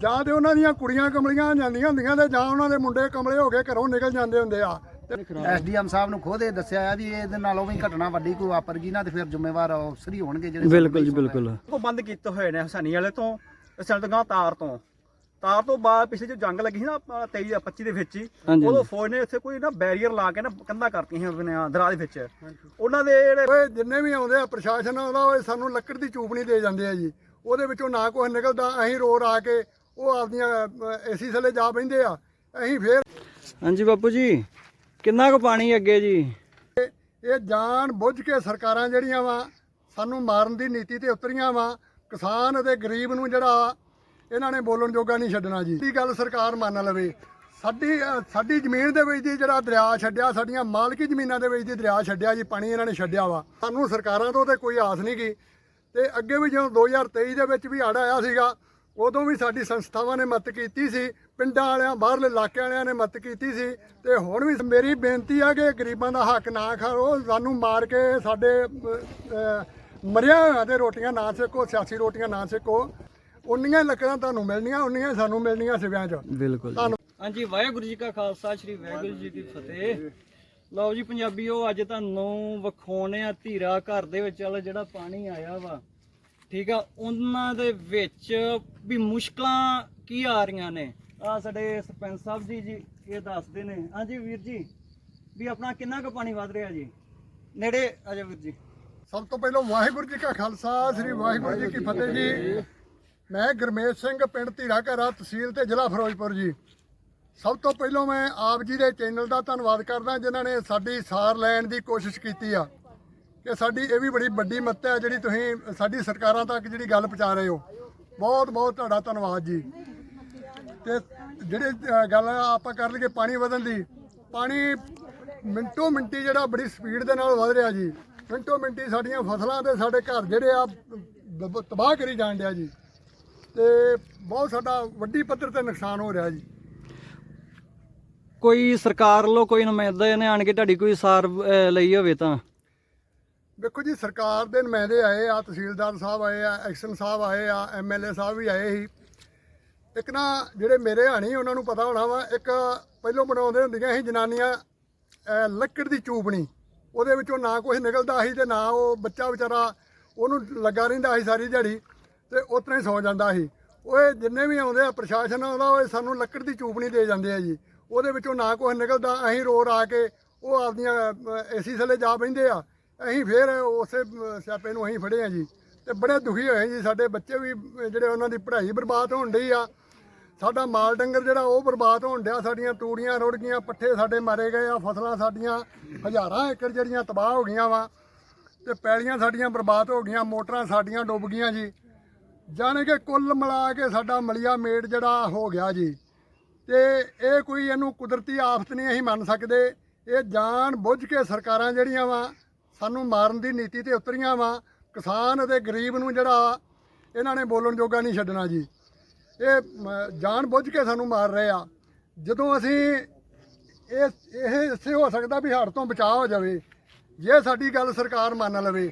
ਜਾਂ ਤੇ ਉਹਨਾਂ ਦੀਆਂ ਕੁੜੀਆਂ ਕਮਲੀਆਂ ਜਾਂਦੀਆਂ ਹੁੰਦੀਆਂ ਤੇ ਜਾਂ ਉਹਨਾਂ ਦੇ ਮੁੰਡੇ ਕਮਲੇ ਹੋ ਕੇ ਘਰੋਂ ਨਿਕਲ ਜਾਂਦੇ ਹੁੰਦੇ ਆ। ਤੇ ਐਸਡੀਐਮ ਸਾਹਿਬ ਨੂੰ ਖੁਦ ਇਹ ਦੱਸਿਆ ਆ ਵੀ ਇਹਦੇ ਨਾਲੋਂ ਵੀ ਘਟਨਾ ਵੱਡੀ ਕੋਈ ਵਾਪਰ ਗਈ ਨਾ ਤੇ ਫਿਰ ਜ਼ਿੰਮੇਵਾਰ ਅਫਸਰ ਹੀ ਹੋਣਗੇ ਜਿਹੜੇ ਬਿਲਕੁਲ ਜੀ ਬਿਲਕੁਲ। ਉਹ ਬੰਦ ਕੀਤੇ ਹੋਏ ਨੇ ਹਸਾਨੀ ਵਾਲੇ ਤੋਂ ਸਲਤਗਾਂ ਤਾਰ ਤੋਂ। ਤਾਰ ਤੋਂ ਬਾਅਦ ਪਿਛਲੇ ਜੋ ਜੰਗ ਲੱਗੀ ਸੀ ਨਾ ਆਪਣਾ 23 ਜਾਂ 25 ਦੇ ਵਿੱਚ ਹੀ ਉਦੋਂ ਫੌਜ ਨੇ ਇੱਥੇ ਕੋਈ ਨਾ ਬੈਰੀਅਰ ਲਾ ਕੇ ਨਾ ਕੰਧਾਂ ਕਰਤੀਆਂ ਸੀ ਉਹਨੇ ਦਰਾ ਦੇ ਵਿੱਚ। ਉਹਨਾਂ ਦੇ ਜਿਹੜੇ ਓਏ ਜਿੰਨੇ ਵੀ ਆਉਂਦੇ ਆ ਪ੍ਰਸ਼ਾਸਨ ਆਉਂਦਾ ਓਏ ਸਾਨੂੰ ਲੱਕੜ ਦੀ ਚੂਪਣੀ ਦੇ ਜਾਂਦੇ ਆ ਜੀ। ਉਹਦੇ ਵਿੱਚੋਂ ਨਾ ਕੁਛ ਨਿਕਲਦਾ ਅਸੀਂ ਰੋ ਰਾ ਕੇ ਉਹ ਆਪਦੀਆਂ ਏਸੀ ਥੱਲੇ ਜਾ ਬੈਂਦੇ ਆ। ਅਸੀਂ ਫੇਰ ਹਾਂਜੀ ਬਾਪੂ ਜੀ ਕਿੰਨਾ ਕੁ ਪਾਣੀ ਅੱਗੇ ਜੀ? ਇਹ ਜਾਣ ਬੁੱਝ ਕੇ ਸਰਕਾਰਾਂ ਜਿਹੜੀਆਂ ਵਾ ਸਾਨੂੰ ਮਾਰਨ ਦੀ ਨੀਤੀ ਤੇ ਉਤਰੀਆਂ ਵਾ ਕਿਸਾਨ ਅਤੇ ਗਰੀਬ ਨੂੰ ਜਿਹੜਾ ਇਹਨਾਂ ਨੇ ਬੋਲਣ ਜੋਗਾ ਨਹੀਂ ਛੱਡਣਾ ਜੀ। ਇਹ ਗੱਲ ਸਰਕਾਰ ਮੰਨ ਲਵੇ। ਸਾਡੀ ਸਾਡੀ ਜ਼ਮੀਨ ਦੇ ਵਿੱਚ ਦੀ ਜਿਹੜਾ ਦਰਿਆ ਛੱਡਿਆ ਸਾਡੀਆਂ ਮਾਲਕੀ ਜ਼ਮੀਨਾਂ ਦੇ ਵਿੱਚ ਦੀ ਦਰਿਆ ਛੱਡਿਆ ਜੀ ਪਾਣੀ ਇਹਨਾਂ ਨੇ ਛੱਡਿਆ ਵਾ। ਸਾਨੂੰ ਸਰਕਾਰਾਂ ਤੋਂ ਤੇ ਕੋਈ ਆਸ ਨਹੀਂ ਗਈ। ਤੇ ਅੱਗੇ ਵੀ ਜਦੋਂ 2023 ਦੇ ਵਿੱਚ ਵੀ ਹੜ੍ਹ ਆਇਆ ਸੀਗਾ ਉਦੋਂ ਵੀ ਸਾਡੀ ਸੰਸਥਾਵਾਂ ਨੇ ਮਦਦ ਕੀਤੀ ਸੀ ਪਿੰਡਾਂ ਵਾਲਿਆਂ ਬਾਹਰਲੇ ਇਲਾਕੇ ਵਾਲਿਆਂ ਨੇ ਮਦਦ ਕੀਤੀ ਸੀ ਤੇ ਹੁਣ ਵੀ ਮੇਰੀ ਬੇਨਤੀ ਆ ਕਿ ਗਰੀਬਾਂ ਦਾ ਹੱਕ ਨਾ ਖਾਓ ਸਾਨੂੰ ਮਾਰ ਕੇ ਸਾਡੇ ਮਰਿਆ ਹੋਇਆ ਤੇ ਰੋਟੀਆਂ ਨਾ ਸੇਕੋ ਸਿਆਸੀ ਰੋਟੀਆਂ ਨਾ ਸੇਕੋ ਉਨੀਆਂ ਲੱਕੜਾਂ ਤੁਹਾਨੂੰ ਮਿਲਣੀਆਂ ਉਨੀਆਂ ਸਾਨੂੰ ਮਿਲਣੀਆਂ ਸਿਵਿਆਂ 'ਚ। ਬਿਲਕੁਲ ਹਾਂਜੀ ਵਾਹਿਗੁਰੂ ਜੀ ਕਾ ਖਾਲਸਾ ਸ੍ਰੀ ਵਾਹਿਗੁਰੂ ਜੀ ਕੀ ਫਤਿਹ। ਲਓ ਜੀ ਪੰਜਾਬੀਓ ਅੱਜ ਤੁਹਾਨੂੰ ਵਿਖਾਉਣੇ ਆ ਧੀਰਾ ਘਰ ਦੇ ਵਿੱਚ ਵਾਲਾ ਜਿਹੜਾ ਪਾਣੀ ਆਇਆ ਵਾ ਠੀਕ ਆ, ਉਹਨਾਂ ਦੇ ਵਿੱਚ ਵੀ ਮੁਸ਼ਕਲਾਂ ਕੀ ਆ ਰਹੀਆਂ ਨੇ? ਆ ਸਾਡੇ ਸਰਪੰਚ ਸਾਹਿਬ ਜੀ ਜੀ, ਇਹ ਦੱਸਦੇ ਨੇ। ਹਾਂਜੀ ਵੀਰ ਜੀ, ਵੀ ਆਪਣਾ ਕਿੰਨਾ ਕੁ ਪਾਣੀ ਵੱਧ ਰਿਹਾ ਜੀ? ਨੇੜੇ ਆ ਜਾ ਵੀਰ ਜੀ। ਸਭ ਤੋਂ ਪਹਿਲਾਂ ਵਾਹਿਗੁਰੂ ਜੀ ਕਾ ਖਾਲਸਾ, ਸ੍ਰੀ ਵਾਹਿਗੁਰੂ ਜੀ ਕੀ ਫਤਿਹ ਜੀ। ਮੈਂ ਗੁਰਮੇਸ਼ ਸਿੰਘ, ਪਿੰਡ ਧੀਰਾ ਘਰਾ ਤਹਿਸੀਲ ਤੇ ਜ਼ਿਲ੍ਹਾ ਫਿਰੋਜ਼ਪੁਰ ਜੀ। ਸਭ ਤੋਂ ਪਹਿਲਾਂ ਮੈਂ ਆਪ ਜੀ ਦੇ ਚੈਨਲ ਦਾ ਧੰਨਵਾਦ ਕਰਦਾ, ਜਿਨ੍ਹਾਂ ਨੇ ਸਾਡੀ ਸਾਰ ਲੈਣ ਦੀ ਕੋਸ਼ਿਸ਼ ਕੀਤੀ ਆ। ਕਿ ਸਾਡੀ ਇਹ ਵੀ ਬੜੀ ਵੱਡੀ ਮੱਤ ਹੈ ਜਿਹੜੀ ਤੁਸੀਂ ਸਾਡੀ ਸਰਕਾਰਾਂ ਤੱਕ ਜਿਹੜੀ ਗੱਲ ਪਹੁੰਚਾ ਰਹੇ ਹੋ। ਬਹੁਤ ਬਹੁਤ ਤੁਹਾਡਾ ਧੰਨਵਾਦ ਜੀ। ਤੇ ਜਿਹੜੇ ਗੱਲ ਆਪਾਂ ਕਰ ਲਈਏ ਪਾਣੀ ਵਧਣ ਦੀ, ਪਾਣੀ ਮਿੰਟੋ ਮਿੰਟੀ ਜਿਹੜਾ ਬੜੀ ਸਪੀਡ ਦੇ ਨਾਲ ਵਧ ਰਿਹਾ ਜੀ। ਮਿੰਟੋ ਮਿੰਟੀ ਸਾਡੀਆਂ ਫਸਲਾਂ ਤੇ ਸਾਡੇ ਘਰ ਜਿਹੜੇ ਆ ਦ- ਤਬਾਹ ਕਰੀ ਜਾਣ ਡਿਆ ਜੀ। ਤੇ ਬਹੁਤ ਸਾਡਾ ਵੱਡੀ ਪੱਧਰ ਤੇ ਨੁਕਸਾਨ ਹੋ ਰਿਹਾ ਜੀ। ਕੋਈ ਸਰਕਾਰ ਵੱਲੋਂ ਕੋਈ ਨੁਮਾਇੰਦਾ ਨੇ ਆਣ ਕੇ ਤੁਹਾਡੀ ਕੋਈ ਸਾਰ ਲਈ ਹੋਵੇ ਤਾਂ? ਵੇਖੋ ਜੀ, ਸਰਕਾਰ ਦੇ ਨੁਮਾਇੰਦੇ ਆਏ ਆ, ਤਹਿਸੀਲਦਾਰ ਸਾਹਿਬ ਆਏ ਆ, ਐਕਸ਼ਨ ਸਾਹਿਬ ਆਏ ਆ, ਐਮਐਲਏ ਸਾਹਿਬ ਵੀ ਆਏ ਸੀ। ਇੱਕ ਨਾ ਜਿਹੜੇ ਮੇਰੇ ਹਾਣੀ, ਉਹਨਾਂ ਨੂੰ ਪਤਾ ਹੋਣਾ ਵਾ, ਇੱਕ ਪਹਿਲੋਂ ਬਣਾਉਂਦੇ ਹੁੰਦੀਆਂ ਸੀ ਜਨਾਨੀਆਂ ਲੱਕੜ ਦੀ ਚੂਪਣੀ। ਉਹਦੇ ਵਿੱਚੋਂ ਨਾ ਕੁਝ ਨਿਕਲਦਾ ਸੀ ਤੇ ਨਾ ਉਹ ਬੱਚਾ ਵਿਚਾਰਾ ਉਹਨੂੰ ਲੱਗਾ ਰਹਿੰਦਾ ਸੀ ਸਾਰੀ ਦਿਹਾੜੀ ਤੇ ਉਤਨਾ ਹੀ ਸੌ ਜਾਂਦਾ ਸੀ। ਓਏ, ਜਿੰਨੇ ਵੀ ਆਉਂਦੇ ਆ, ਪ੍ਰਸ਼ਾਸਨ ਆਉਂਦਾ, ਓਏ, ਸਾਨੂੰ ਲੱਕੜ ਦੀ ਚੂਪਣੀ ਦੇ ਜਾਂਦੇ ਆ ਜੀ। ਉਹਦੇ ਵਿੱਚੋਂ ਨਾ ਕੁਝ ਨਿਕਲਦਾ, ਅਸੀਂ ਰੋ ਰਾ ਕੇ ਉਹ ਆਪਦੀਆਂ ਏਸੀ ਥੱਲੇ ਜਾ ਬੈਂਦੇ ਆ। ਅਸੀਂ ਫੇਰ ਉਸੇ ਸਿਆਪੇ ਨੂੰ ਅਸੀਂ ਫੜੇ ਆ ਜੀ। ਤੇ ਬੜੇ ਦੁਖੀ ਹੋਏ ਜੀ, ਸਾਡੇ ਬੱਚੇ ਵੀ, ਜਿਹੜੇ ਉਹਨਾਂ ਦੀ ਪੜ੍ਹਾਈ ਬਰਬਾਦ ਹੋਣ ਡਈ ਆ। ਸਾਡਾ ਮਾਲ ਡੰਗਰ ਜਿਹੜਾ, ਉਹ ਬਰਬਾਦ ਹੋਣ ਡਿਆ। ਸਾਡੀਆਂ ਤੂੜੀਆਂ ਰੁੜ ਗਈਆਂ, ਪੱਠੇ ਸਾਡੇ ਮਾਰੇ ਗਏ ਆ, ਫਸਲਾਂ ਸਾਡੀਆਂ ਹਜ਼ਾਰਾਂ ਏਕੜ ਜਿਹੜੀਆਂ ਤਬਾਹ ਹੋ ਗਈਆਂ ਵਾ। ਤੇ ਪੈਲੀਆਂ ਸਾਡੀਆਂ ਬਰਬਾਦ ਹੋ ਗਈਆਂ, ਮੋਟਰਾਂ ਸਾਡੀਆਂ ਡੁੱਬ ਗਈਆਂ ਜੀ। ਜਾਣੇ ਕਿ ਕੁੱਲ ਮਿਲਾ ਕੇ ਸਾਡਾ ਮਲਿਆ ਮੇਟ ਜਿਹੜਾ ਹੋ ਗਿਆ ਜੀ। ਤੇ ਇਹ ਕੋਈ ਇਹਨੂੰ ਕੁਦਰਤੀ ਆਫਤ ਨਹੀਂ ਅਸੀਂ ਮੰਨ ਸਕਦੇ। ਇਹ ਜਾਣ ਬੁੱਝ ਕੇ ਸਰਕਾਰਾਂ ਜਿਹੜੀਆਂ ਵਾ ਸਾਨੂੰ ਮਾਰਨ ਦੀ ਨੀਤੀ ਤੇ ਉਤਰੀਆਂ ਵਾ। ਕਿਸਾਨ ਅਤੇ ਗਰੀਬ ਨੂੰ ਜਿਹੜਾ ਇਹਨਾਂ ਨੇ ਬੋਲਣ ਜੋਗਾ ਨਹੀਂ ਛੱਡਣਾ ਜੀ। ਇਹ ਜਾਣ ਬੁੱਝ ਕੇ ਸਾਨੂੰ ਮਾਰ ਰਹੇ ਆ। ਜਦੋਂ ਅਸੀਂ ਇਹ ਇਹ ਇਸੇ ਹੋ ਸਕਦਾ ਵੀ ਹੜ੍ਹ ਤੋਂ ਬਚਾਅ ਹੋ ਜਾਵੇ, ਜੇ ਸਾਡੀ ਗੱਲ ਸਰਕਾਰ ਮੰਨ ਲਵੇ।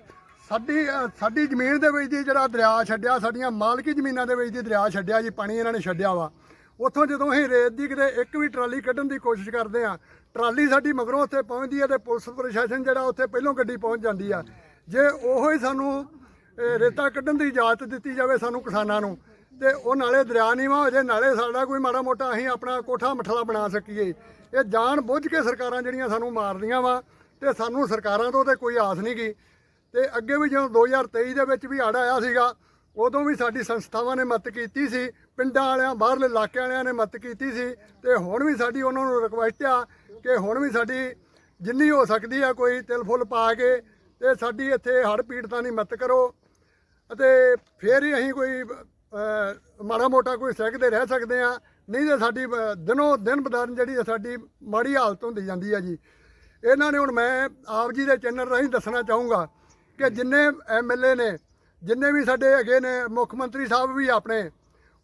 ਸਾਡੀ ਸਾਡੀ ਜ਼ਮੀਨ ਦੇ ਵਿੱਚ ਦੀ ਜਿਹੜਾ ਦਰਿਆ ਛੱਡਿਆ, ਸਾਡੀਆਂ ਮਾਲਕੀ ਜ਼ਮੀਨਾਂ ਦੇ ਵਿੱਚ ਦੀ ਦਰਿਆ ਛੱਡਿਆ ਜੀ, ਪਾਣੀ ਇਹਨਾਂ ਨੇ ਛੱਡਿਆ ਵਾ। ਉੱਥੋਂ ਜਦੋਂ ਅਸੀਂ ਰੇਤ ਦੀ ਕਿਤੇ ਇੱਕ ਵੀ ਟਰਾਲੀ ਕੱਢਣ ਦੀ ਕੋਸ਼ਿਸ਼ ਕਰਦੇ ਆ ਟਰਾਲੀ ਸਾਡੀ ਮਗਰੋਂ ਉੱਥੇ ਪਹੁੰਚਦੀ ਹੈ ਤੇ ਪੁਲਿਸ ਪ੍ਰਸ਼ਾਸਨ ਜਿਹੜਾ ਉੱਥੇ ਪਹਿਲੋਂ ਗੱਡੀ ਪਹੁੰਚ ਜਾਂਦੀ ਆ। ਜੇ ਉਹੋ ਹੀ ਸਾਨੂੰ ਅ, ਰੇਤਾ ਕੱਢਣ ਦੀ ਇਜਾਜ਼ਤ ਦਿੱਤੀ ਜਾਵੇ ਸਾਨੂੰ ਕਿਸਾਨਾਂ ਨੂੰ ਤੇ ਉਹ ਨਾਲੇ ਦਰਿਆ ਨੀਵਾਂ ਹੋ ਜੇ ਨਾਲੇ ਸਾਡਾ ਕੋਈ ਮਾੜਾ ਮੋਟਾ ਅਸੀਂ ਆਪਣਾ ਕੋਠਾ ਮਠਲਾ ਬਣਾ ਸਕੀਏ। ਇਹ ਜਾਣ ਬੁੱਝ ਕੇ ਸਰਕਾਰਾਂ ਜਿਹੜੀਆਂ ਸਾਨੂੰ ਮਾਰਦੀਆਂ ਵਾ ਤੇ ਸਾਨੂੰ ਸਰਕਾਰਾਂ ਤੋਂ ਤੇ ਕੋਈ ਆਸ ਨਹੀਂ ਗਈ ਤੇ ਅੱਗੇ ਵੀ ਜਦੋਂ 2023 ਦੇ ਵਿੱਚ ਵੀ ਹੜ੍ਹ ਆਇਆ ਸੀਗਾ ਉਦੋਂ ਵੀ ਸਾਡੀ ਸੰਸਥਾਵਾਂ ਨੇ ਮਦਦ ਕੀਤੀ ਸੀ ਪਿੰਡਾਂ ਵਾਲਿਆਂ ਬਾਹਰਲੇ ਇਲਾਕਿਆਂ ਵਾਲਿਆਂ ਨੇ ਮਦਦ ਕੀਤੀ ਸੀ ਤੇ ਹੁਣ ਵੀ ਸਾਡੀ ਉਹਨਾਂ ਨੂੰ ਰਿਕੁਐਸਟ ਆ ਕਿ ਹੁਣ ਵੀ ਸਾਡੀ ਜਿੰਨੀ ਹੋ ਸਕਦੀ ਆ ਕੋਈ ਤਿਲ ਫੁੱਲ ਪਾ ਕੇ ਤੇ ਸਾਡੀ ਇੱਥੇ ਹੜ੍ਹ ਪੀੜਤਾਂ ਦੀ ਮਦਦ ਕਰੋ ਅਤੇ ਫੇਰ ਹੀ ਅਸੀਂ ਕੋਈ ਮਾੜਾ ਮੋਟਾ ਕੋਈ ਸਹਿਕਦੇ ਰਹਿ ਸਕਦੇ ਆ। ਨਹੀਂ ਤਾਂ ਸਾਡੀ ਅਹ, ਦਿਨੋਂ ਦਿਨ ਬਦਰਨ ਜਿਹੜੀ ਸਾਡੀ ਮਾੜੀ ਹਾਲਤ ਹੁੰਦੀ ਜਾਂਦੀ ਆ ਜੀ। ਇਹਨਾਂ ਨੇ ਹੁਣ ਮੈਂ ਆਪ ਜੀ ਦੇ ਚੈਨਲ ਰਾਹੀਂ ਦੱਸਣਾ ਚਾਹੂੰਗਾ ਕਿ ਜਿੰਨੇ ਐਮਐਲਏ ਨੇ ਜਿੰਨੇ ਵੀ ਸਾਡੇ ਹੈਗੇ ਨੇ ਮੁੱਖ ਮੰਤਰੀ ਸਾਹਿਬ ਵੀ ਆਪਣੇ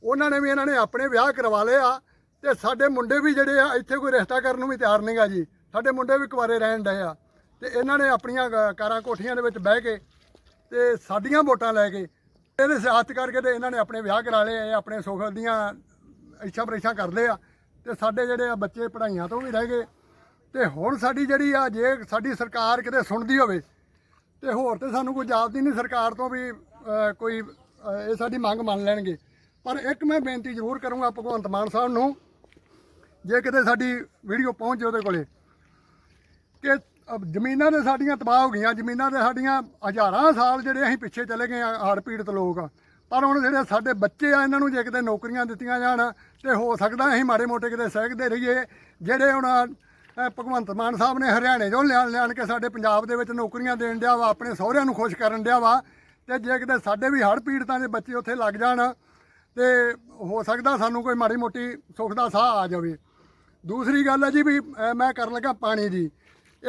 ਉਹਨਾਂ ਨੇ ਵੀ ਇਹਨਾਂ ਨੇ ਆਪਣੇ ਵਿਆਹ ਕਰਵਾ ਲਏ ਆ ਤੇ ਸਾਡੇ ਮੁੰਡੇ ਵੀ ਜਿਹੜੇ ਆ, ਇੱਥੇ ਕੋਈ ਰਿਸ਼ਤਾ ਕਰਨ ਨੂੰ ਵੀ ਤਿਆਰ ਨਹੀਂਗਾ ਜੀ। ਸਾਡੇ ਮੁੰਡੇ ਵੀ ਕੁਆਰੇ ਰਹਿਣ ਡਏ ਆ। ਤੇ ਇਹਨਾਂ ਨੇ ਆਪਣੀਆਂ ਕਾਰਾਂ ਕੋਠੀਆਂ ਦੇ ਵਿੱਚ ਬਹਿ ਕੇ ਤੇ ਸਾਡੀਆਂ ਵੋਟਾਂ ਲੈ ਕੇ ਇਹਦੇ ਸਿਆਸਤ ਕਰਕੇ ਤੇ ਇਹਨਾਂ ਨੇ ਆਪਣੇ ਵਿਆਹ ਕਰਾ ਲਏ ਇਹ ਆਪਣੇ ਸੁਖ ਦੀਆਂ ਇੱਛਾ ਪਰੇਸ਼ਾ ਕਰਦੇ ਆ। ਤੇ ਸਾਡੇ ਜਿਹੜੇ ਆ ਬੱਚੇ ਪੜ੍ਹਾਈਆਂ ਤੋਂ ਵੀ ਰਹਿ ਗਏ। ਤੇ ਹੁਣ ਸਾਡੀ ਜਿਹੜੀ ਆ, ਜੇ ਸਾਡੀ ਸਰਕਾਰ ਕਿਤੇ ਸੁਣਦੀ ਹੋਵੇ ਤੇ ਹੋਰ ਤੇ ਸਾਨੂੰ ਕੋਈ ਜਾਪਦੀ ਨਹੀਂ ਸਰਕਾਰ ਤੋਂ ਵੀ ਕੋਈ ਇਹ ਸਾਡੀ ਮੰਗ ਮੰਨ ਲੈਣਗੇ। ਪਰ ਇੱਕ ਮੈਂ ਬੇਨਤੀ ਜ਼ਰੂਰ ਕਰੂੰਗਾ ਭਗਵੰਤ ਮਾਨ ਸਾਹਿਬ ਨੂੰ, ਜੇ ਕਿਤੇ ਸਾਡੀ ਵੀਡੀਓ ਪਹੁੰਚੇ ਉਹਦੇ ਕੋਲੇ, ਕਿ ਜ਼ਮੀਨਾਂ ਦੇ ਸਾਡੀਆਂ ਤਬਾਹ ਹੋ ਗਈਆਂ, ਜ਼ਮੀਨਾਂ ਦੇ ਸਾਡੀਆਂ ਹਜ਼ਾਰਾਂ ਸਾਲ ਜਿਹੜੇ ਅਸੀਂ ਪਿੱਛੇ ਚਲੇ ਗਏ ਆ ਹੜ੍ਹ ਪੀੜਤ ਲੋਕ। ਪਰ ਹੁਣ ਜਿਹੜੇ ਸਾਡੇ ਬੱਚੇ ਆ, ਇਹਨਾਂ ਨੂੰ ਜੇ ਕਿਤੇ ਨੌਕਰੀਆਂ ਦਿੱਤੀਆਂ ਜਾਣ, ਤੇ ਹੋ ਸਕਦਾ ਅਸੀਂ ਮਾੜੇ ਮੋਟੇ ਕਿਤੇ ਸਹਿਕਦੇ ਰਹੀਏ, ਜਿਹੜੇ ਹੁਣ ਭਗਵੰਤ ਮਾਨ ਸਾਹਿਬ ਨੇ ਹਰਿਆਣੇ ਚੋਂ ਲਿਆਣ ਲਿਆਣ ਕੇ ਸਾਡੇ ਪੰਜਾਬ ਦੇ ਵਿੱਚ ਨੌਕਰੀਆਂ ਦੇਣ ਡਿਆ ਵਾ, ਆਪਣੇ ਸਹੁਰਿਆਂ ਨੂੰ ਖੁਸ਼ ਕਰਨ ਡਿਆ ਵਾ, ਤੇ ਜੇ ਕਿਤੇ ਸਾਡੇ ਵੀ ਹੜ੍ਹ ਪੀੜਤਾਂ ਦੇ ਬੱਚੇ ਉੱਥੇ ਲੱਗ ਜਾਣ ਤੇ ਹੋ ਸਕਦਾ ਸਾਨੂੰ ਕੋਈ ਮਾੜੀ ਮੋਟੀ ਸੁੱਖ ਦਾ ਸਾਹ ਆ ਜਾਵੇ। ਦੂਸਰੀ ਗੱਲ ਹੈ ਜੀ ਵੀ ਮੈਂ ਕਰਨ ਲੱਗਾ ਪਾਣੀ ਦੀ।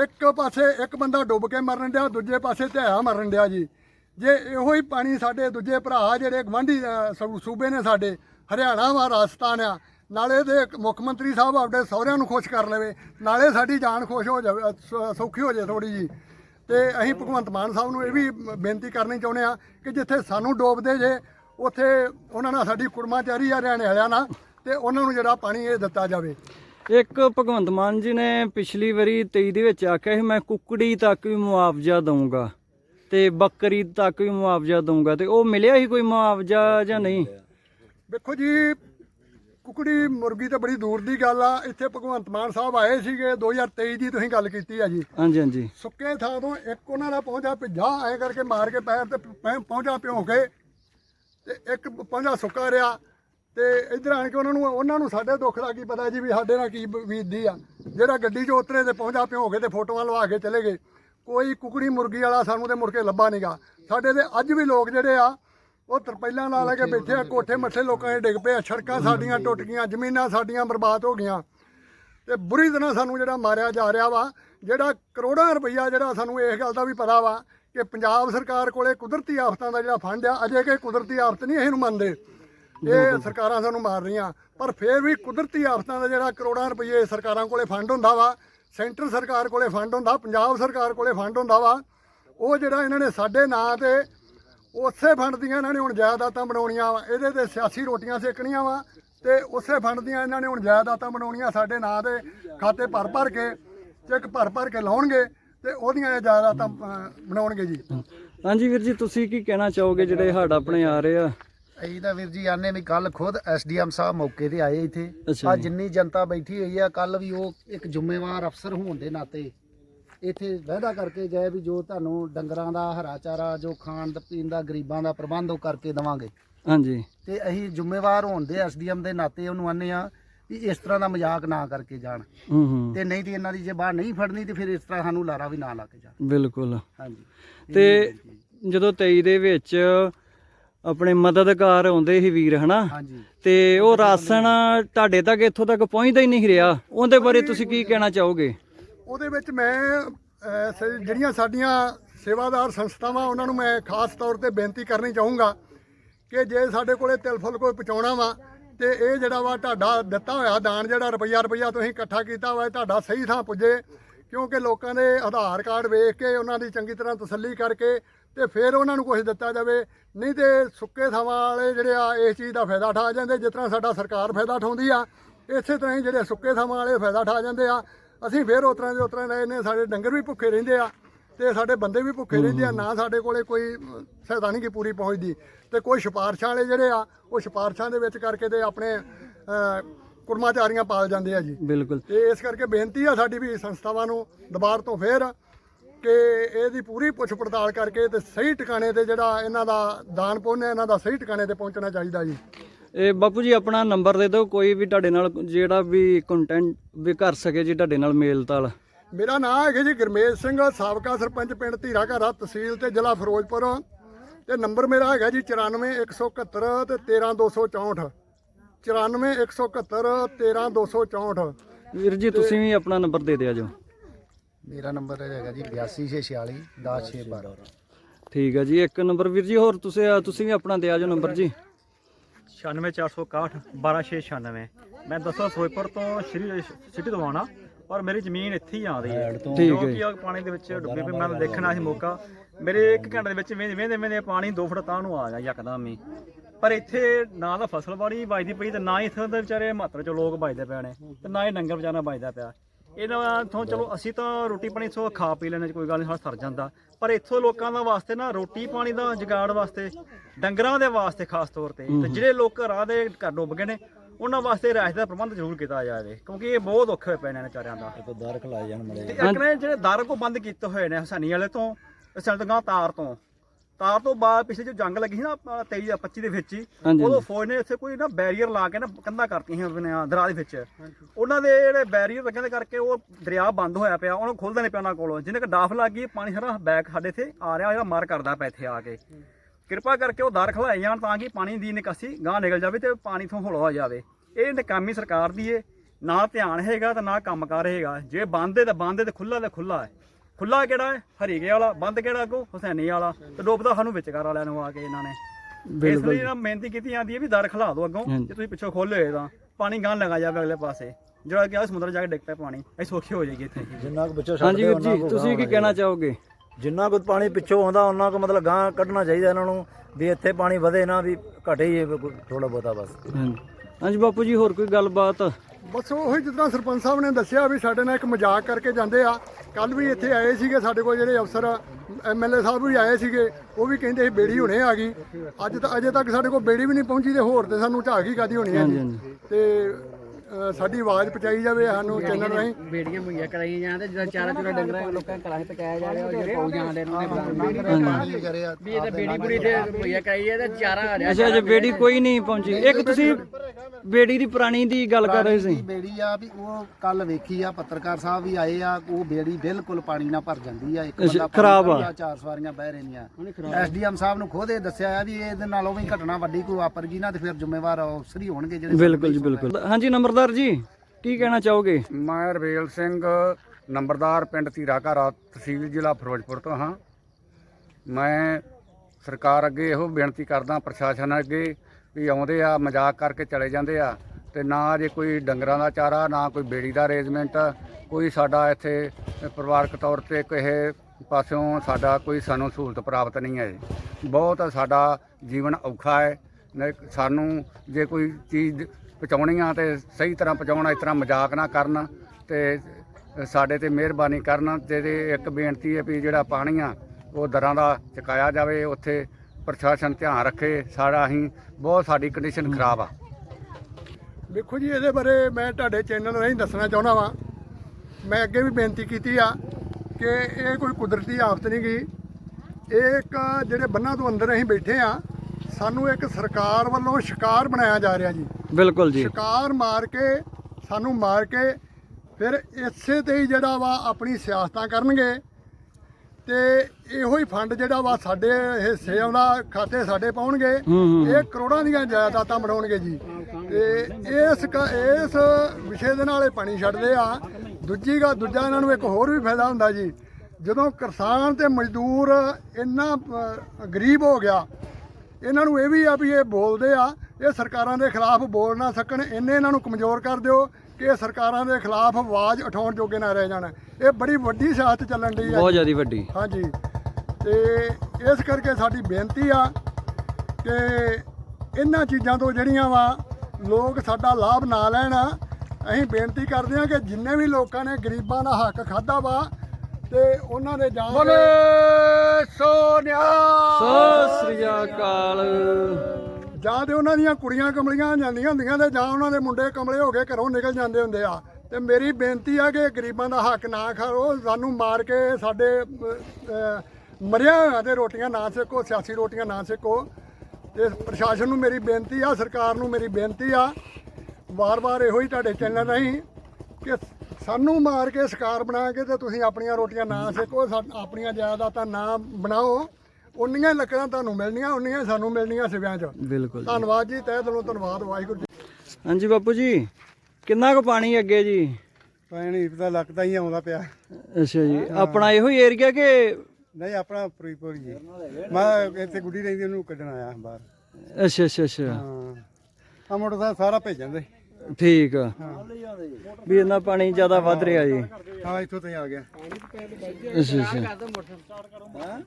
ਇੱਕ ਪਾਸੇ ਇੱਕ ਬੰਦਾ ਡੁੱਬ ਕੇ ਮਰਨ ਡਿਆ, ਦੂਜੇ ਪਾਸੇ ਧਿਆ ਮਰਨ ਡਿਆ ਜੀ। ਜੇ ਇਹੋ ਹੀ ਪਾਣੀ ਸਾਡੇ ਦੂਜੇ ਭਰਾ ਜਿਹੜੇ ਗਵਾਂਢੀ ਸੂ- ਸੂਬੇ ਨੇ ਸਾਡੇ, ਹਰਿਆਣਾ ਵਾ, ਰਾਜਸਥਾਨ ਆ, ਨਾਲੇ ਦੇ ਮੁੱਖ ਮੰਤਰੀ ਸਾਹਿਬ ਆਪਣੇ ਸਹੁਰਿਆਂ ਨੂੰ ਖੁਸ਼ ਕਰ ਲਵੇ, ਨਾਲੇ ਸਾਡੀ ਜਾਨ ਖੁਸ਼ ਹੋ ਜਾਵੇ ਸੌਖੀ ਹੋ ਜਾਵੇ ਥੋੜੀ ਜੀ। ਤੇ ਅਸੀਂ ਭਗਵੰਤ ਮਾਨ ਸਾਹਿਬ ਨੂੰ ਇਹ ਵੀ ਬੇਨਤੀ ਕਰਨੀ ਚਾਹੁੰਦੇ ਆ ਕਿ ਜਿੱਥੇ ਸਾਨੂੰ ਡੋਬਦੇ ਜੇ ਉੱਥੇ ਉਹਨਾਂ ਨਾਲ ਸਾਡੀ ਕੁੜਮਾਚਾਰੀ ਆ ਹਰਿਆਣੇ ਵਾਲਿਆਂ ਨਾਲ ਤੇ ਉਹਨਾਂ ਨੂੰ ਜਿਹੜਾ ਪਾਣੀ ਇਹ ਦਿੱਤਾ ਜਾਵੇ। ਇੱਕ ਭਗਵੰਤ ਮਾਨ ਜੀ ਨੇ ਪਿਛਲੀ ਵਾਰੀ 23 ਦੇ ਵਿੱਚ ਆਖਿਆ ਸੀ ਮੈਂ ਕੁੱਕੜੀ ਤੱਕ ਵੀ ਮੁਆਵਜ਼ਾ ਦਊਂਗਾ ਤੇ ਬੱਕਰੀ ਤੱਕ ਵੀ ਮੁਆਵਜ਼ਾ ਦਊਂਗਾ। ਤੇ ਉਹ ਮਿਲਿਆ ਹੀ ਕੋਈ ਮੁਆਵਜ਼ਾ ਜਾਂ ਨਹੀਂ? ਵੇਖੋ ਜੀ ਕੁਕੜੀ ਮੁਰਗੀ ਤਾਂ ਬੜੀ ਦੂਰ ਦੀ ਗੱਲ ਆ। ਇੱਥੇ ਭਗਵੰਤ ਮਾਨ ਸਾਹਿਬ ਆਏ ਸੀਗੇ 2023 ਦੀ ਤੁਸੀਂ ਗੱਲ ਕੀਤੀ ਆ ਜੀ। ਹਾਂਜੀ ਹਾਂਜੀ। ਸੁੱਕੇ ਥਾਂ ਤੋਂ ਇੱਕ ਉਹਨਾਂ ਦਾ ਪਹੁੰਚਾ ਭਿੱਜਾ ਐ ਕਰਕੇ ਮਾਰ ਕੇ ਪੈਰ ਤੇ ਪਹੁੰਚਾ ਭਿਉਂ ਕੇ ਤੇ ਇੱਕ ਪਹੁੰਚਾ ਸੁੱਕਾ ਰਿਹਾ ਤੇ ਇੱਧਰ ਆਣ ਕੇ ਉਹਨਾਂ ਨੂੰ ਉਹਨਾਂ ਨੂੰ ਸਾਡੇ ਦੁੱਖ ਦਾ ਕੀ ਪਤਾ ਜੀ ਵੀ ਸਾਡੇ ਨਾਲ ਕੀ ਬੀਤਦੀ ਆ। ਜਿਹੜਾ ਗੱਡੀ 'ਚ ਉਤਰੇ ਤੇ ਪਹੁੰਚਾ ਭਿਉਂ ਕੇ ਤੇ ਫੋਟੋਆਂ ਲਵਾ ਕੇ ਚਲੇ ਗਏ। ਕੋਈ ਕੁਕੜੀ ਮੁਰਗੀ ਵਾਲਾ ਸਾਨੂੰ ਤੇ ਮੁੜ ਕੇ ਲੱਭਾ ਨਹੀਂਗਾ ਸਾਡੇ ਦੇ ਅੱਜ ਵੀ ਲੋਕ ਜਿਹੜੇ ਆ ਉਹ ਤਰਪੈਲਾਂ ਲਾ ਲੈ ਕੇ ਬੈਠੇ ਆ ਕੋਠੇ ਮੱਥੇ ਲੋਕਾਂ ਦੇ ਡਿੱਗ ਪਏ ਆ ਸੜਕਾਂ ਸਾਡੀਆਂ ਟੁੱਟ ਗਈਆਂ ਜ਼ਮੀਨਾਂ ਸਾਡੀਆਂ ਬਰਬਾਦ ਹੋ ਗਈਆਂ। ਤੇ ਬੁਰੀ ਤਰ੍ਹਾਂ ਸਾਨੂੰ ਜਿਹੜਾ ਮਾਰਿਆ ਜਾ ਰਿਹਾ ਵਾ ਜਿਹੜਾ ਕਰੋੜਾਂ ਰੁਪਈਆ ਜਿਹੜਾ ਸਾਨੂੰ ਇਸ ਗੱਲ ਦਾ ਵੀ ਪਤਾ ਵਾ ਕਿ ਪੰਜਾਬ ਸਰਕਾਰ ਕੋਲੇ ਕੁਦਰਤੀ ਆਫਤਾਂ ਦਾ ਜਿਹੜਾ ਫੰਡ ਆ ਅਜੇ ਕਿ ਕੁਦਰਤੀ ਆਫਤ ਨਹੀਂ ਇਹਨੂੰ ਮੰਨਦੇ। ਇਹ ਸਰਕਾਰਾਂ ਸਾਨੂੰ ਮਾਰ ਰਹੀਆਂ। ਪਰ ਫਿਰ ਵੀ ਕੁਦਰਤੀ ਆਫਤਾਂ ਦਾ ਜਿਹੜਾ ਕਰੋੜਾਂ ਰੁਪਏ ਸਰਕਾਰਾਂ ਕੋਲੇ ਫੰਡ ਹੁੰਦਾ ਵਾ ਸੈਂਟਰ ਸਰਕਾਰ ਕੋਲੇ ਫੰਡ ਹੁੰਦਾ ਪੰਜਾਬ ਸਰਕਾਰ ਕੋਲੇ ਫੰਡ ਹੁੰਦਾ ਵਾ ਉਹ ਜਿਹੜਾ ਇਹਨਾਂ ਨੇ ਸਾਡੇ ਨਾਂ ਤੇ ਉਸੇ ਫੰਡ ਦੀਆਂ ਇਹਨਾਂ ਨੇ ਹੁਣ ਜਾਇਦਾਦਾਂ ਬਣਾਉਣੀਆਂ ਵਾ। ਇਹਦੇ ਤੇ ਸਿਆਸੀ ਰੋਟੀਆਂ ਸੇਕਣੀਆਂ ਵਾ ਤੇ ਉਸੇ ਫੰਡ ਦੀਆਂ ਇਹਨਾਂ ਨੇ ਹੁਣ ਜਾਇਦਾਦਾਂ ਬਣਾਉਣੀਆਂ ਸਾਡੇ ਨਾਂ ਦੇ ਖਾਤੇ ਭਰ ਭਰ ਕੇ ਚੈੱਕ ਭਰ ਭਰ ਕੇ ਲਾਉਣਗੇ। ਤੇ ਉਹਦੀਆਂ ਅਹ, ਬਣਾਉਣਗੇ ਜੀ। ਹਾਂਜੀ ਵੀਰ ਜੀ ਤੁਸੀਂ ਕੀ ਕਹਿਣਾ ਚਾਹੋਗੇ ਜਿਹੜੇ ਹੜ ਆਪਣੇ ਆ ਰਹੇ ਆ? ਅਸੀਂ ਤਾਂ ਵੀਰ ਜੀ ਆਨੇ ਵੀ ਕੱਲ ਖੁਦ ਐਸਡੀਐਮ ਸਾਹਿਬ ਮੌਕੇ ਤੇ ਆਏ ਇੱਥੇ। ਆ। ਜਿੰਨੀ ਜਨਤਾ ਬੈਠੀ ਹੋਈ ਆ ਕੱਲ ਵੀ ਉਹ ਇੱਕ ਜ਼ਿੰਮੇਵਾਰ ਅਫਸਰ ਹੋਣ ਦੇ ਨਾਤੇ ਇੱਥੇ ਵਾਅਦਾ ਕਰਕੇ ਗਏ ਵੀ ਜੋ ਤੁਹਾਨੂੰ ਡੰਗਰਾਂ ਦਾ ਹਰਾ ਚਾਰਾ ਜੋ ਖਾਣ ਦਾ ਪੀਣ ਦਾ ਗਰੀਬਾਂ ਦਾ ਪ੍ਰਬੰਧ ਉਹ ਕਰਕੇ ਦੇਵਾਂਗੇ। ਹਾਂਜੀ। ਤੇ ਅਸੀਂ ਜ਼ਿੰਮੇਵਾਰ ਹੋਣ ਦੇ ਐਸਡੀਐਮ ਦੇ ਨਾਤੇ ਉਹਨੂੰ ਆਨੇ ਆ ਵੀ ਇਸ ਤਰ੍ਹਾਂ ਦਾ ਮਜ਼ਾਕ ਨਾ ਕਰਕੇ ਜਾਣ। ਹੂੰ ਹੂੰ। ਤੇ ਨਹੀਂ ਤੇ ਇਹਨਾਂ ਦੀ ਜੇ ਬਾਹਰ ਨਹੀਂ ਫੜਨੀ ਤੇ ਫਿਰ ਇਸ ਤਰ੍ਹਾਂ ਸਾਨੂੰ ਲਾਰਾ ਵੀ ਨਾ ਲਾ ਕੇ ਜਾਣ। ਬਿਲਕੁਲ। ਹਾਂਜੀ। ਤੇ ਜਦੋਂ 23 ਦੇ ਵਿੱਚ ਆਪਣੇ ਮਦਦਗਾਰ ਆਉਂਦੇ ਸੀ ਵੀਰ ਹਨਾ? ਤੇ ਉਹ ਰਾਸ਼ਨ ਤੁਹਾਡੇ ਤੱਕ ਇੱਥੋਂ ਤੱਕ ਪਹੁੰਚਦਾ ਹੀ ਨਹੀਂ ਰਿਹਾ। ਉਹਦੇ ਬਾਰੇ ਤੁਸੀਂ ਕੀ ਕਹਿਣਾ ਚਾਹੋਗੇ? ਉਹਦੇ ਵਿੱਚ ਮੈਂ ਜਿਹੜੀਆਂ ਸਾਡੀਆਂ ਸੇਵਾਦਾਰ ਸੰਸਥਾਵਾਂ ਉਹਨਾਂ ਨੂੰ ਮੈਂ ਖਾਸ ਤੌਰ ਤੇ ਬੇਨਤੀ ਕਰਨੀ ਚਾਹੂੰਗਾ ਕਿ ਜੇ ਸਾਡੇ ਕੋਲੇ ਤਿਲ ਫੁੱਲ ਕੋਈ ਪਹੁੰਚਾਉਣਾ ਵਾ ਤੇ ਇਹ ਜਿਹੜਾ ਵਾ ਤੁਹਾਡਾ ਦਿੱਤਾ ਹੋਇਆ ਦਾਨ ਜਿਹੜਾ ਰੁਪਈਆ ਰੁਪਈਆ ਤੁਸੀਂ ਇਕੱਠਾ ਕੀਤਾ ਵਾ, ਇਹ ਤੁਹਾਡਾ ਸਹੀ ਥਾਂ ਪੁੱਜੇ। ਕਿਉਂਕਿ ਲੋਕਾਂ ਦੇ ਆਧਾਰ ਕਾਰਡ ਵੇਖ ਕੇ ਉਹਨਾਂ ਦੀ ਚੰਗੀ ਤਰ੍ਹਾਂ ਤਸੱਲੀ ਕਰਕੇ ਤੇ ਫਿਰ ਉਹਨਾਂ ਨੂੰ ਕੁਝ ਦਿੱਤਾ ਜਾਵੇ। ਨਹੀਂ ਤੇ ਸੁੱਕੇ ਥਾਵਾਂ ਵਾਲੇ ਜਿਹੜੇ ਆ, ਇਸ ਚੀਜ਼ ਦਾ ਫਾਇਦਾ ਠਾ ਜਾਂਦੇ, ਜਿਸ ਤਰ੍ਹਾਂ ਸਾਡਾ ਸਰਕਾਰ ਫਾਇਦਾ ਉਠਾਉਂਦੀ ਆ, ਇਸੇ ਤਰ੍ਹਾਂ ਹੀ ਜਿਹੜੇ ਸੁੱਕੇ ਥਾਵਾਂ ਵਾਲੇ ਫਾਇਦਾ ਉਠਾ ਜਾਂਦੇ ਆ। ਅਸੀਂ ਫਿਰ ਉਸ ਤਰ੍ਹਾਂ ਦੇ ਉਸ ਤਰ੍ਹਾਂ ਰਹੇ ਨੇ, ਸਾਡੇ ਡੰਗਰ ਵੀ ਭੁੱਖੇ ਰਹਿੰਦੇ ਆ। ਤੇ ਸਾਡੇ ਬੰਦੇ ਵੀ ਭੁੱਖੇ ਰਹਿੰਦੇ ਆ ਨਾ ਸਾਡੇ ਕੋਲੇ ਕੋਈ ਸਹਾਇਤਾ ਨਹੀਂ ਕੀ ਪੂਰੀ ਪਹੁੰਚਦੀ। ਤੇ ਕੋਈ ਸਿਫਾਰਸ਼ਾਂ ਵਾਲੇ ਜਿਹੜੇ ਆ ਉਹ ਸਿਫਾਰਸ਼ਾਂ ਦੇ ਵਿੱਚ ਕਰਕੇ ਤੇ ਆਪਣੇ ਅਹ, ਕੁੜਮਾਚਾਰੀਆਂ ਪਾਲ ਜਾਂਦੇ ਆ ਜੀ। ਬਿਲਕੁਲ। ਤੇ ਇਸ ਕਰਕੇ ਬੇਨਤੀ ਆ ਸਾਡੀ ਵੀ ਸੰਸਥਾਵਾਂ ਨੂੰ ਦੁਬਾਰ ਤੋਂ ਫੇਰ ਕਿ ਇਹਦੀ ਪੂਰੀ ਪੁੱਛ ਪੜਤਾਲ ਕਰਕੇ ਤੇ ਸਹੀ ਟਿਕਾਣੇ ਤੇ ਜਿਹੜਾ ਇਹਨਾਂ ਦਾ ਦਾਨ ਪੁੰਨ ਇਹਨਾਂ ਦਾ ਸਹੀ ਟਿਕਾਣੇ ਤੇ ਪਹੁੰਚਣਾ ਚਾਹੀਦਾ ਜੀ। ਇਹ ਬਾਪੂ ਜੀ ਆਪਣਾ ਨੰਬਰ ਦੇ ਦਿਓ ਕੋਈ ਵੀ ਤੁਹਾਡੇ ਨਾਲ ਜਿਹੜਾ ਵੀ ਕੰਟੈਂਟ ਵੀ ਕਰ ਸਕੇ ਜੀ ਤੁਹਾਡੇ ਨਾਲ ਮੇਲ ਤਾਲ ਮੇਰਾ ਨਾਮ ਹੈਗਾ ਜੀ ਗੁਰਮੇਜ ਸਿੰਘ ਸਾਬਕਾ ਸਰਪੰਚ ਪਿੰਡ ਧੀਰਾ ਘਰਾ ਤਹਿਸੀਲ ਤੇ ਜ਼ਿਲ੍ਹਾ ਫਿਰੋਜ਼ਪੁਰ ਤੇ ਨੰਬਰ ਮੇਰਾ ਹੈਗਾ ਜੀ 94171 ਤੇ 13264 94171 13264 ਵੀਰ ਜੀ ਤੁਸੀਂ ਵੀ ਆਪਣਾ ਨੰਬਰ ਦੇ ਦਿਆ ਜੋ। ਮੇਰਾ ਨੰਬਰ ਹੈਗਾ ਜੀ 8246 10612 ਠੀਕ ਹੈ ਜੀ ਇੱਕ ਨੰਬਰ ਵੀਰ ਜੀ ਹੋਰ ਤੁਸੀਂ ਤੁਸੀਂ ਵੀ ਆਪਣਾ ਦਿਆ ਜੋ ਨੰਬਰ ਜੀ। 96461 12696 ਮੈਂ ਦੱਸੋ ਫਿਰੋਜ਼ਪੁਰ ਤੋਂ ਸ਼੍ਰੀ ਸਿਟੀ ਤੋਂ ਆਉਣਾ। ਪਰ ਮੇਰੀ ਜ਼ਮੀਨ ਇੱਥੇ ਹੀ ਆਉਂਦੀ ਹੈ। ਠੀਕ ਹੈ ਕਿਉਂਕਿ ਉਹ ਪਾਣੀ ਦੇ ਵਿੱਚ ਡੁੱਬੇ ਪਏ ਮੈਂ ਦੇਖਣਾ ਸੀ ਮੌਕਾ। ਮੇਰੇ 1 ਘੰਟੇ ਦੇ ਵਿੱਚ ਵੇਂਦੇ ਵੇਂਦੇ ਵੇਂਦੇ ਪਾਣੀ 2 ਫੁੱਟ ਤਾਂ ਨੂੰ ਆ ਗਿਆ ਯਕਦਮ ਹੀ। ਪਰ ਇੱਥੇ ਨਾ ਤਾਂ ਫਸਲ ਬਾੜੀ ਬਚਦੀ ਪਈ ਤੇ ਨਾ ਹੀ ਇੱਥੇ ਦੇ ਵਿਚਾਰੇ ਮਾਤਰ ਚ ਲੋਕ ਬਚਦੇ ਪਏ ਨੇ ਤੇ ਨਾ ਹੀ ਡੰਗਰ ਵਿਚਾਰਾ ਬਚਦਾ ਪਿਆ। ਇਹਨਾਂ ਤੋਂ ਚਲੋ ਅਸੀਂ ਤਾਂ ਰੋਟੀ ਪਾਣੀ ਸੋ ਖਾ ਪੀ ਲੈਣੇ ਕੋਈ ਗੱਲ ਨਹੀਂ ਸਾਡਾ ਸਰ ਜਾਂਦਾ। ਪਰ ਇੱਥੋਂ ਲੋਕਾਂ ਦਾ ਵਾਸਤੇ ਨਾ ਰੋਟੀ ਪਾਣੀ ਦਾ ਜੁਗਾੜ ਵਾਸਤੇ ਡੰਗਰਾਂ ਦੇ ਵਾਸਤੇ ਖਾਸ ਤੌਰ ਤੇ ਤੇ ਜਿਹੜੇ ਲੋਕ ਰਾਹ ਦੇ ਘਰ ਡੁੱਬ ਗਏ ਨੇ ਉਹਨਾਂ ਵਾਸਤੇ ਰਾਜ ਦਾ ਪ੍ਰਬੰਧ ਜ਼ਰੂਰ ਕੀਤਾ ਜਾਵੇ ਕਿਉਂਕਿ ਇਹ ਬਹੁਤ ਔਖੇ ਹੋਏ ਪਏ ਨੇ ਵਿਚਾਰਿਆਂ ਦਾ। ਤੇ ਦਰ ਖਲਾਏ ਜਾਣ ਮੜੇ ਤੇ ਇੱਕ ਨੇ ਜਿਹੜੇ ਦਰ ਕੋ ਬੰਦ ਕੀਤੇ ਹੋਏ ਨੇ ਹਸਾਨੀ ਵਾਲੇ ਤੋਂ ਸਲਤਗਾ ਤਾਰ ਤੋਂ। ਤਾਰ ਤੋਂ ਬਾਅਦ ਪਿਛਲੇ ਜੋ ਜੰਗ ਲੱਗੀ ਸੀ ਨਾ 23 ਜਾਂ 25 ਦੇ ਵਿੱਚ ਹੀ ਉਦੋਂ ਫੌਜ ਨੇ ਇੱਥੇ ਕੋਈ ਨਾ ਬੈਰੀਅਰ ਲਾ ਕੇ ਨਾ ਕੰਧਾਂ ਕਰਤੀਆਂ ਸੀ ਦਰਿਆ ਦੇ ਵਿੱਚ। ਉਹਨਾਂ ਦੇ ਜਿਹੜੇ ਬੈਰੀਅਰ ਲੱਗਣ ਦੇ ਕਰਕੇ ਉਹ ਦਰਿਆ ਬੰਦ ਹੋਇਆ ਪਿਆ ਉਹਨੂੰ ਖੁੱਲਦਾ ਨਹੀਂ ਪਿਆ ਉਹਨਾਂ ਕੋਲੋਂ। ਜਿਹਨੇ ਕਿ ਡਾਫ ਲੱਗ ਗਈ ਪਾਣੀ ਸਾਰਾ ਬੈਕ ਸਾਡੇ ਇੱਥੇ ਆ ਰਿਹਾ ਜਿਹੜਾ ਮਾਰ ਕਰਦਾ ਪਿਆ ਇੱਥੇ ਆ ਕੇ। ਕਿਰਪਾ ਕਰਕੇ ਉਹ ਦਰ ਖਲਾਏ ਜਾਣ ਤਾਂ ਕਿ ਪਾਣੀ ਦੀ ਨਿਕਾਸੀ ਗਾਂ ਨਿਕਲ ਜਾਵੇ ਤੇ ਪਾਣੀ ਤੋਂ ਹੌਲਾ ਹੋ ਜਾਵੇ। ਇਹ ਨਕਾਮੀ ਸਰਕਾਰ ਦੀ ਏ। ਨਾ ਧਿਆਨ ਹੈਗਾ ਤੇ ਨਾ ਕੰਮ ਕਰ ਰਹੇਗਾ ਜੇ ਬੰਦ ਹੈ ਤਾਂ ਬੰਦ ਤੇ ਖੁੱਲਾ ਤੇ ਖੁੱਲਾ ਹੈ ਖੁੱਲਾ ਕਿਹੜਾ ਹੈ ਹਰੀਕੇ ਵਾਲਾ ਬੰਦ ਕਿਹੜਾ ਅੱਗੋਂ? ਹੁਸੈਨੀ ਵਾਲਾ। ਤੇ ਡੋਬਦਾ ਸਾਨੂੰ ਵਿਚਕਾਰ ਵਾਲਿਆਂ ਨੂੰ ਆ ਕੇ ਇਹਨਾਂ ਨੇ। ਇਸ ਲਈ ਨਾ ਬੇਨਤੀ ਕੀਤੀ ਜਾਂਦੀ ਹੈ ਵੀ ਦਰ ਖਲਾ ਦਿਓ ਅੱਗੋਂ। ਜੇ ਤੁਸੀਂ ਪਿੱਛੋਂ ਖੋਲੇ ਤਾਂ ਪਾਣੀ ਗਾਂ ਲਗਾ ਜਾਵੇ ਅਗਲੇ ਪਾਸੇ। ਜਿਹੜਾ ਕਿ ਆ ਸਮੁੰਦਰ ਜਾ ਕੇ ਡਿੱਗ ਪਿਆ ਪਾਣੀ। ਇਹ ਸੌਖੀ ਹੋ ਜਾਏਗੀ ਇੱਥੇ। ਜਿੰਨਾ ਕੁ ਹਾਂਜੀ ਛੱਡਦੇ ਵੀਰ ਉਹਨਾਂ ਜੀ ਕੁ ਤੁਸੀਂ ਕੀ ਕਹਿਣਾ ਚਾਹੋਗੇ? ਜਿੰਨਾ ਕੁ ਪਾਣੀ ਪਿੱਛੋਂ ਆਉਂਦਾ ਉਹਨਾਂ ਕੁ ਮਤਲਬ ਗਾਂ ਕੱਢਣਾ ਚਾਹੀਦਾ ਇਹਨਾਂ ਨੂੰ ਵੀ ਇੱਥੇ ਪਾਣੀ ਵਧੇ ਨਾ ਵੀ ਘਟੇ ਹੀ ਥੋੜਾ ਬਹੁਤਾ ਬਸ। ਹਾਂਜੀ। ਹਾਂਜੀ ਬਾਪੂ ਜੀ ਹੋਰ ਕੋਈ ਗੱਲਬਾਤ? ਬਸ ਉਹੀ ਜਿੱਦਾਂ ਸਰਪੰਚ ਸਾਹਿਬ ਨੇ ਦੱਸਿਆ ਵੀ ਸਾਡੇ ਨਾਲ ਇੱਕ ਮਜ਼ਾਕ ਕਰਕੇ ਜਾਂਦੇ ਆ। ਕੱਲ ਵੀ ਇੱਥੇ ਆਏ ਸੀਗੇ ਸਾਡੇ ਕੋਲ ਜਿਹੜੇ ਅਫਸਰ ਐਮਐਲਏ ਸਾਹਿਬ ਵੀ ਆਏ ਸੀਗੇ ਉਹ ਵੀ ਕਹਿੰਦੇ ਸੀ ਬੇੜੀ ਹੁਣੇ ਆ ਗਈ। ਅੱਜ ਤਾਂ ਅਜੇ ਤੱਕ ਸਾਡੇ ਕੋਲ ਬੇੜੀ ਵੀ ਨਹੀਂ ਪਹੁੰਚੀ ਤੇ ਹੋਰ ਤੇ ਸਾਨੂੰ ਝਾਕ ਹੀ ਕਾਦੀ ਹੋਣੀ ਹੈ ਜੀ। ਤੇ ਅ, ਸਾਡੀ ਆਵਾਜ਼ ਪਹੁੰਚਾਈ ਜਾਵੇ ਸਾਨੂੰ ਚੈਨਲ ਰਾਹੀਂ। ਬੇੜੀਆਂ ਮੁਹੱਈਆ ਕਰਾਈਆਂ ਜਾਂ ਤੇ ਜਿਹੜਾ ਚਾਰਾ ਚੂਰਾ ਡੰਗਰਾਂ ਨੂੰ ਲੋਕਾਂ ਕਲਾਹ ਪਕਾਇਆ ਜਾ ਰਿਹਾ ਉਹ ਜਿਹੜੇ ਪਉ ਜਾਂਦੇ ਨੇ ਉਹਨੇ ਵੀ ਇਹ ਤਾਂ ਬੇੜੀ ਬੁੜੀ ਤੇ ਮੁਹੱਈਆ ਕਰਾਈ ਹੈ ਤੇ ਚਾਰਾ ਆ ਰਿਹਾ ਅੱਛਾ ਅਜੇ ਬੇੜੀ ਕੋਈ ਨਹੀਂ ਪਹੁੰਚੀ। ਇੱਕ ਤੁਸੀਂ ਬੇੜੀ ਦੀ ਪੁਰਾਣੀ ਦੀ ਗੱਲ ਕਰ ਰਹੇ ਸੀ। ਬੇੜੀ ਆ ਵੀ ਉਹ ਕੱਲ ਵੇਖੀ ਆ ਪੱਤਰਕਾਰ ਸਾਹਿਬ ਵੀ ਆਏ ਆ ਉਹ ਬੇੜੀ ਬਿਲਕੁਲ ਪਾਣੀ ਨਾਲ ਭਰ ਜਾਂਦੀ ਆ। ਇੱਕ ਬੰਦਾ ਖਰਾਬ ਆ। ਚਾਰ ਸਵਾਰੀਆਂ ਬਹਿ ਰਹਿੰਦੀਆਂ ਐਸਡੀਐਮ ਸਾਹਿਬ ਨੂੰ ਖੁਦ ਦੱਸਿਆ ਆ ਵੀ ਇਹਦੇ ਨਾਲੋਂ ਵੀ ਘਟਨਾ ਵੱਡੀ ਕੋਈ ਵਾਪਰ ਗਈ ਨਾ ਤੇ ਫਿਰ ਜ਼ਿੰਮੇਵਾਰ ਅਫਸਰ ਹੀ ਹੋਣਗੇ ਜਿਹੜੇ ਬਿਲਕੁਲ ਜੀ ਬਿਲਕੁਲ। ਹਾਂਜੀ ਨੰਬਰਦਾਰ ਜੀ ਕੀ ਕਹਿਣਾ ਚਾਹੋਗੇ? ਮੈਂ ਰਵੇਲ ਸਿੰਘ ਨੰਬਰਦਾਰ ਪਿੰਡ ਧੀਰਾ ਘਰਾ ਤਹਿਸੀਲ ਜ਼ਿਲ੍ਹਾ ਫਿਰੋਜ਼ਪੁਰ ਤੋਂ ਹਾਂ। ਮੈਂ ਸਰਕਾਰ ਅੱਗੇ ਇਹੋ ਬੇਨਤੀ ਕਰਦਾ ਪ੍ਰਸ਼ਾਸਨ ਅੱਗੇ ਵੀ ਆਉਂਦੇ ਆ, ਮਜ਼ਾਕ ਕਰਕੇ ਚਲੇ ਜਾਂਦੇ ਆ ਤੇ ਨਾ ਜੇ ਕੋਈ ਡੰਗਰਾਂ ਦਾ ਚਾਰਾ, ਨਾ ਕੋਈ ਬੇੜੀ ਦਾ ਅਰੇਂਜਮੈਂਟ ਕੋਈ ਸਾਡਾ ਇੱਥੇ ਪਰਿਵਾਰਕ ਤੌਰ ਤੇ ਕਿਸੇ ਪਾਸਿਓਂ ਸਾਡਾ ਕੋਈ ਸਾਨੂੰ ਸਹੂਲਤ ਪ੍ਰਾਪਤ ਨਹੀਂ ਹੈ। ਬਹੁਤ ਸਾਡਾ ਜੀਵਨ ਔਖਾ ਹੈ। ਸਾਨੂੰ ਜੇ ਕੋਈ ਚੀਜ਼ ਪਹੁੰਚਾਉਣੀ ਆ ਤੇ ਸਹੀ ਤਰ੍ਹਾਂ ਪਹੁੰਚਾਉਣਾ, ਇਸ ਤਰ੍ਹਾਂ ਮਜ਼ਾਕ ਨਾ ਕਰਨ ਤੇ ਸਾਡੇ ਤੇ ਮਿਹਰਬਾਨੀ ਕਰਨ। ਤੇ ਇੱਕ ਬੇਨਤੀ ਹੈ ਵੀ ਜਿਹੜਾ ਪਾਣੀ ਆ, ਉਹ ਦਰਾਂ ਦਾ ਚੁਕਾਇਆ ਜਾਵੇ, ਉੱਥੇ ਪ੍ਰਸ਼ਾਸਨ ਧਿਆਨ ਰੱਖੇ ਸਾਡਾ ਅਸੀਂ ਬਹੁਤ ਸਾਡੀ ਕੰਡੀਸ਼ਨ ਖਰਾਬ ਆ। ਵੇਖੋ ਜੀ ਇਹਦੇ ਬਾਰੇ ਮੈਂ ਤੁਹਾਡੇ ਚੈਨਲ ਰਾਹੀਂ ਦੱਸਣਾ ਚਾਹੁੰਦਾ ਵਾਂ। ਮੈਂ ਅੱਗੇ ਵੀ ਬੇਨਤੀ ਕੀਤੀ ਆ ਕਿ ਇਹ ਕੋਈ ਕੁਦਰਤੀ ਆਫਤ ਨਹੀਂ ਗਈ ਇਹ ਇੱਕ ਜਿਹੜੇ ਬੰਨਾਂ ਤੋਂ ਅੰਦਰ ਅਸੀਂ ਬੈਠੇ ਆ ਸਾਨੂੰ ਇੱਕ ਸਰਕਾਰ ਵੱਲੋਂ ਸ਼ਿਕਾਰ ਬਣਾਇਆ ਜਾ ਰਿਹਾ ਜੀ। ਬਿਲਕੁਲ ਜੀ। ਸ਼ਿਕਾਰ ਮਾਰ ਕੇ ਸਾਨੂੰ ਮਾਰ ਕੇ ਫਿਰ ਇਸੇ ਤੇ ਹੀ ਜਿਹੜਾ ਵਾ ਆਪਣੀ ਸਿਆਸਤਾਂ ਕਰਨਗੇ ਤੇ ਇਹੋ ਹੀ ਫੰਡ ਜਿਹੜਾ ਵਾ ਸਾਡੇ ਹਿੱਸੇ ਆਉਂਦਾ ਖਾਤੇ ਸਾਡੇ ਪਾਉਣਗੇ ਇਹ ਕਰੋੜਾਂ ਦੀਆਂ ਜਾਇਦਾਦਾਂ ਬਣਾਉਣਗੇ ਜੀ। ਤੇ ਇਸ ਇਸ ਵਿਸ਼ੇ ਦੇ ਨਾਲ ਇਹ ਪਾਣੀ ਛੱਡਦੇ ਆ। ਦੂਜੀ ਗਾ ਦੂਜਾ ਇਹਨਾਂ ਨੂੰ ਇੱਕ ਹੋਰ ਵੀ ਫਾਇਦਾ ਹੁੰਦਾ ਜੀ। ਜਦੋਂ ਕਿਸਾਨ ਤੇ ਮਜ਼ਦੂਰ ਇੰਨਾ ਗਰੀਬ ਹੋ ਗਿਆ ਇਹਨਾਂ ਨੂੰ ਇਹ ਵੀ ਆ ਵੀ ਇਹ ਬੋਲਦੇ ਆ ਇਹ ਸਰਕਾਰਾਂ ਦੇ ਖਿਲਾਫ ਬੋਲ ਨਾ ਸਕਣ ਇੰਨੇ ਇਹਨਾਂ ਨੂੰ ਕਮਜ਼ੋਰ ਕਰ ਦਿਓ ਕਿ ਇਹ ਸਰਕਾਰਾਂ ਦੇ ਖਿਲਾਫ ਆਵਾਜ਼ ਉਠਾਉਣ ਜੋਗੇ ਨਾ ਰਹਿ ਜਾਣ। ਇਹ ਬੜੀ ਵੱਡੀ ਸਿਆਸਤ ਚੱਲਣ ਦੀ ਆ ਬਹੁਤ ਜ਼ਿਆਦਾ ਵੱਡੀ। ਹਾਂਜੀ। ਤੇ ਇਸ ਕਰਕੇ ਸਾਡੀ ਬੇਨਤੀ ਆ ਕਿ ਇਹਨਾਂ ਚੀਜ਼ਾਂ ਤੋਂ ਜਿਹੜੀਆਂ ਵਾ ਲੋਕ ਸਾਡਾ ਲਾਭ ਨਾ ਲੈਣ। ਅਸੀਂ ਬੇਨਤੀ ਕਰਦੇ ਹਾਂ ਕਿ ਜਿੰਨੇ ਵੀ ਲੋਕਾਂ ਨੇ ਗਰੀਬਾਂ ਦਾ ਹੱਕ ਖਾਦਾ ਵਾ ਤੇ ਉਹਨਾਂ ਦੇ ਜਾਨ ਬੋਲੇ ਸੋਨਿਆ। ਸਤਿ ਸ੍ਰੀ ਅਕਾਲ। ਜਾਂ ਤੇ ਉਹਨਾਂ ਦੀਆਂ ਕੁੜੀਆਂ ਕਮਲੀਆਂ ਜਾਂਦੀਆਂ ਹੁੰਦੀਆਂ ਤੇ ਜਾਂ ਉਹਨਾਂ ਦੇ ਮੁੰਡੇ ਕਮਲੇ ਹੋ ਕੇ ਘਰੋਂ ਨਿਕਲ ਜਾਂਦੇ ਹੁੰਦੇ ਆ। ਤੇ ਮੇਰੀ ਬੇਨਤੀ ਆ ਕਿ ਗਰੀਬਾਂ ਦਾ ਹੱਕ ਨਾ ਖਾਓ, ਸਾਨੂੰ ਮਾਰ ਕੇ ਸਾਡੇ ਮਰਿਆ ਹੋਇਆ ਤੇ ਰੋਟੀਆਂ ਨਾ ਸੇਕੋ, ਸਿਆਸੀ ਰੋਟੀਆਂ ਨਾ ਸੇਕੋ। ਤੇ ਪ੍ਰਸ਼ਾਸਨ ਨੂੰ ਮੇਰੀ ਬੇਨਤੀ ਆ, ਸਰਕਾਰ ਨੂੰ ਮੇਰੀ ਬੇਨਤੀ ਆ, ਵਾਰ-ਵਾਰ ਇਹੋ ਹੀ ਤੁਹਾਡੇ ਚੈਨਲ ਰਾਹੀਂ ਕਿ ਸਾਨੂੰ ਮਾਰ ਕੇ ਸਰਕਾਰ ਬਣਾ ਕੇ ਤੇ ਤੁਸੀਂ ਆਪਣੀਆਂ ਰੋਟੀਆਂ ਨਾ ਸੇਕੋ, ਸਾ- ਆਪਣੀਆਂ ਜਾਇਦਾਦਾਂ ਨਾ ਬਣਾਓ। ਉਨੀਆਂ ਲੱਕੜਾਂ ਤੁਹਾਨੂੰ ਮਿਲਣੀਆਂ ਉਨੀਆਂ ਸਾਨੂੰ ਮਿਲਣੀਆਂ ਸਿਵਿਆਂ 'ਚ। ਬਿਲਕੁਲ ਧੰਨਵਾਦ ਜੀ ਤਹਿ ਦਿਲੋਂ ਧੰਨਵਾਦ ਵਾਹਿਗੁਰੂ ਜੀ। ਹਾਂਜੀ ਬਾਪੂ ਜੀ ਕਿੰਨਾ ਕੁ ਪਾਣੀ ਅੱਗੇ ਜੀ? ਪਾਣੀ ਪਤਾ ਲੱਗਦਾ ਹੀ ਆਉਂਦਾ ਪਿਆ। ਅੱਛਾ ਜੀ ਆਪਣਾ ਇਹੋ ਹੀ ਏਰੀਆ ਕਿ ਨਹੀਂ ਆਪਣਾ ਫਰੀਦਕੋਟ ਜੀ। ਮੈਂ ਇੱਥੇ ਗੁੱਡੀ ਰਹਿੰਦੀ ਉਹਨੂੰ ਕੱਢਣ ਆਇਆ ਬਾਹਰ। ਅੱਛਾ ਅੱਛਾ ਅੱਛਾ। ਹਾਂ। ਆ ਮੋਟਰਸਾਈਕਲ ਸਾਰਾ ਭੇਜਣ ਦੇ। ਠੀਕ ਆ। ਵੀ ਇਹਨਾਂ ਪਾਣੀ ਜ਼ਿਆਦਾ ਵੱਧ ਰਿਹਾ ਜੀ। ਹਾਂ ਇੱਥੋਂ ਤੇ ਆ ਗਿਆ। ਅੱਛਾ ਅੱਛਾ।